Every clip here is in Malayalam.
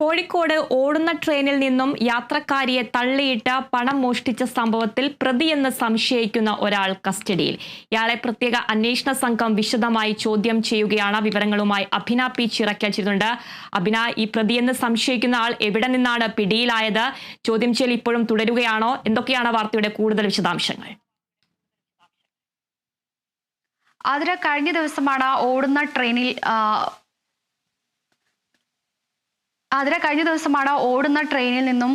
കോഴിക്കോട് ഓടുന്ന ട്രെയിനിൽ നിന്നും യാത്രക്കാരിയെ തള്ളിയിട്ട് പണം മോഷ്ടിച്ച സംഭവത്തിൽ പ്രതിയെന്ന് സംശയിക്കുന്ന ഒരാൾ കസ്റ്റഡിയിൽ. ഇയാളെ പ്രത്യേക അന്വേഷണ സംഘം വിശദമായി ചോദ്യം ചെയ്യുകയാണ്. വിവരങ്ങളുമായി അഭിന പി ചിറക്കൽ ചെയ്തിട്ടുണ്ട് അഭിന ഈ പ്രതിയെന്ന് സംശയിക്കുന്ന ആൾ എവിടെ നിന്നാണ് പിടിയിലായത്? ചോദ്യം ചെയ്യൽ ഇപ്പോഴും തുടരുകയാണോ? എന്തൊക്കെയാണ് വാർത്തയുടെ കൂടുതൽ വിശദാംശങ്ങൾ? അതിന് കഴിഞ്ഞ ദിവസമാണ് ഓടുന്ന ട്രെയിനിൽ ആ, അതിന് കഴിഞ്ഞ ദിവസമാണ് ഓടുന്ന ട്രെയിനിൽ നിന്നും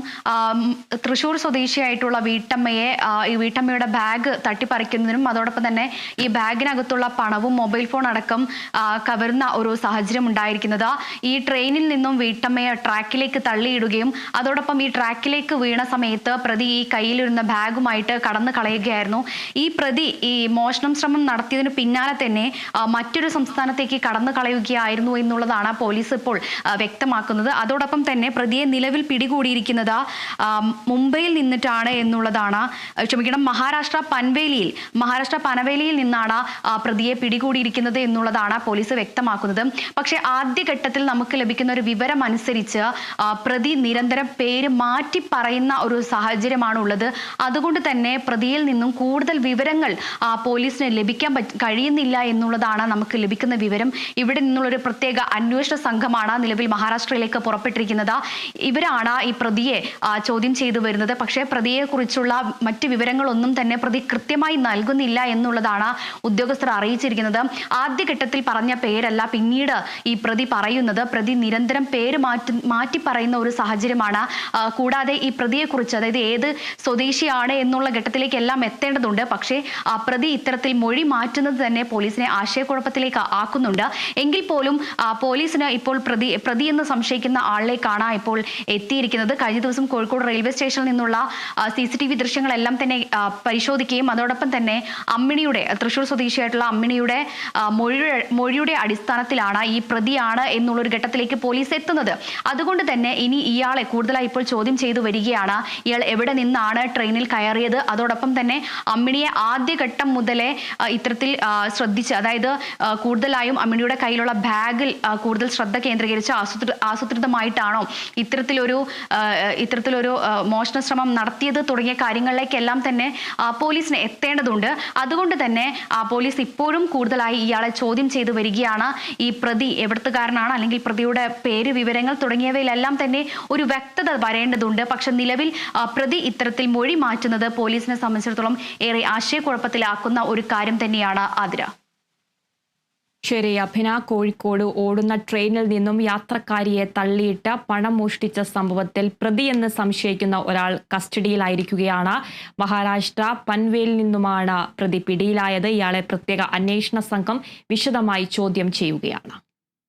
തൃശൂർ സ്വദേശിയായിട്ടുള്ള വീട്ടമ്മയെ ഈ വീട്ടമ്മയുടെ ബാഗ് തട്ടിപ്പറിക്കുന്നതിനും അതോടൊപ്പം തന്നെ ഈ ബാഗിനകത്തുള്ള പണവും മൊബൈൽ ഫോൺ അടക്കം കവരുന്ന ഒരു സാഹചര്യം ഉണ്ടായിരിക്കുന്നത്. ഈ ട്രെയിനിൽ നിന്നും വീട്ടമ്മയെ ട്രാക്കിലേക്ക് തള്ളിയിടുകയും അതോടൊപ്പം ഈ ട്രാക്കിലേക്ക് വീണ സമയത്ത് പ്രതി ഈ കയ്യിലിരുന്ന ബാഗുമായിട്ട് കടന്നു കളയുകയായിരുന്നു. ഈ പ്രതി ഈ മോഷണം ശ്രമം നടത്തിയതിന് പിന്നാലെ തന്നെ മറ്റൊരു സംസ്ഥാനത്തേക്ക് കടന്നു കളയുകയായിരുന്നു എന്നുള്ളതാണ് പോലീസ് ഇപ്പോൾ വ്യക്തമാക്കുന്നത്. വ്യക്തമാക്കുന്നത് അതോടൊപ്പം തന്നെ പ്രതിയെ നിലവിൽ പിടികൂടിയിരിക്കുന്നത് മുംബൈയിൽ നിന്നിട്ടാണ് എന്നുള്ളതാണ്. ക്ഷമിക്കണം മഹാരാഷ്ട്ര പൻവേലിയിൽ മഹാരാഷ്ട്ര പനവേലിയിൽ നിന്നാണ് പ്രതിയെ പിടികൂടിയിരിക്കുന്നത് എന്നുള്ളതാണ് പോലീസ് വ്യക്തമാക്കുന്നത്. പക്ഷേ ആദ്യഘട്ടത്തിൽ നമുക്ക് ലഭിക്കുന്ന ഒരു വിവരം അനുസരിച്ച് പ്രതി നിരന്തരം പേര് മാറ്റി പറയുന്ന ഒരു സാഹചര്യമാണ് ഉള്ളത് അതുകൊണ്ട് തന്നെ പ്രതിയിൽ നിന്നും കൂടുതൽ വിവരങ്ങൾ പോലീസിന് ലഭിക്കാൻ കഴിയുന്നില്ല എന്നുള്ളതാണ് നമുക്ക് ലഭിക്കുന്ന വിവരം. ഇവിടെ നിന്നുള്ള ഒരു പ്രത്യേക അന്വേഷണ സംഘമാണ് നിലവിൽ മഹാരാഷ്ട്രയിലേക്ക് പുറപ്പെട്ടിരിക്കുന്നത്. ഇവരാണ് ഈ പ്രതിയെ ചോദ്യം ചെയ്തു വരുന്നത്. പക്ഷേ പ്രതിയെ കുറിച്ചുള്ള മറ്റ് വിവരങ്ങളൊന്നും തന്നെ പ്രതി കൃത്യമായി നൽകുന്നില്ല എന്നുള്ളതാണ് ഉദ്യോഗസ്ഥർ അറിയിച്ചിരിക്കുന്നത്. ആദ്യഘട്ടത്തിൽ പറഞ്ഞ പേരല്ല പിന്നീട് ഈ പ്രതി പറയുന്നത്. പ്രതി നിരന്തരം പേര് മാറ്റി മാറ്റി പറയുന്ന ഒരു സാഹചര്യമാണ്. കൂടാതെ ഈ പ്രതിയെക്കുറിച്ച് അതായത് ഏത് സ്വദേശിയാണ് എന്നുള്ള ഘട്ടത്തിലേക്ക് എല്ലാം എത്തേണ്ടതുണ്ട്. പക്ഷേ പ്രതി ഇത്തരത്തിൽ മൊഴി മാറ്റുന്നത് തന്നെ പോലീസിനെ ആശയക്കുഴപ്പത്തിലേക്ക് ആക്കുന്നുണ്ട്. എങ്കിൽ പോലും പോലീസിന് ഇപ്പോൾ പ്രതി പ്രതി എന്ന് സംശയിക്കുന്ന ആളിലേക്കാണ് ഇപ്പോൾ എത്തിയിരിക്കുന്നത്. കഴിഞ്ഞ ദിവസം കോഴിക്കോട് റെയിൽവേ സ്റ്റേഷനിൽ നിന്നുള്ള സി സി ടി വി ദൃശ്യങ്ങളെല്ലാം തന്നെ പരിശോധിക്കുകയും അതോടൊപ്പം തന്നെ അമ്മിണിയുടെ തൃശൂർ സ്വദേശിയായിട്ടുള്ള അമ്മിണിയുടെ മൊഴി മൊഴിയുടെ മൊഴിയുടെ അടിസ്ഥാനത്തിലാണ് ഈ പ്രതിയാണ് എന്നുള്ളൊരു ഘട്ടത്തിലേക്ക് പോലീസ് എത്തുന്നത്. അതുകൊണ്ട് തന്നെ ഇനി ഇയാളെ കൂടുതലായി ഇപ്പോൾ ചോദ്യം ചെയ്തു വരികയാണ്. ഇയാൾ എവിടെ നിന്നാണ് ട്രെയിനിൽ കയറിയത്? അതോടൊപ്പം തന്നെ അമ്മിണിയെ ആദ്യഘട്ടം മുതലേ ഇത്തരത്തിൽ ശ്രദ്ധിച്ച് അതായത് കൂടുതലായും അമ്മിണിയുടെ കയ്യിലുള്ള ബാഗിൽ കൂടുതൽ ശ്രദ്ധ കേന്ദ്രീകരിച്ച് ആസൂത്രി ആസൂത്രിതമായിട്ടാണോ ഇത്തരത്തിലൊരു ഇത്തരത്തിലൊരു മോഷണ ശ്രമം നടത്തിയത് തുടങ്ങിയ കാര്യങ്ങളിലേക്കെല്ലാം തന്നെ പോലീസിന് എത്തേണ്ടതുണ്ട്. അതുകൊണ്ട് തന്നെ പോലീസ് ഇപ്പോഴും കൂടുതലായി ഇയാളെ ചോദ്യം ചെയ്തു വരികയാണ്. ഈ പ്രതി എവിടത്തുകാരനാണ്? അല്ലെങ്കിൽ പ്രതിയുടെ പേര് വിവരങ്ങൾ തുടങ്ങിയവയിലെല്ലാം തന്നെ ഒരു വ്യക്തത വരേണ്ടതുണ്ട്. പക്ഷെ നിലവിൽ പ്രതി ഇത്തരത്തിൽ മൊഴി മാറ്റുന്നത് പോലീസിനെ സംബന്ധിച്ചിടത്തോളം ഏറെ ആശയക്കുഴപ്പത്തിലാക്കുന്ന ഒരു കാര്യം തന്നെയാണ് ആതിര. ശരി അഭിന കോഴിക്കോട് ഓടുന്ന ട്രെയിനിൽ നിന്നും യാത്രക്കാരിയെ തള്ളിയിട്ട് പണം മോഷ്ടിച്ച സംഭവത്തിൽ പ്രതിയെന്ന് സംശയിക്കുന്ന ഒരാൾ കസ്റ്റഡിയിലായിരിക്കുകയാണ്. മഹാരാഷ്ട്ര പൻവേലിൽ നിന്നുമാണ് പ്രതി പിടിയിലായത്. ഇയാളെ പ്രത്യേക അന്വേഷണ സംഘം വിശദമായി ചോദ്യം ചെയ്യുകയാണ്.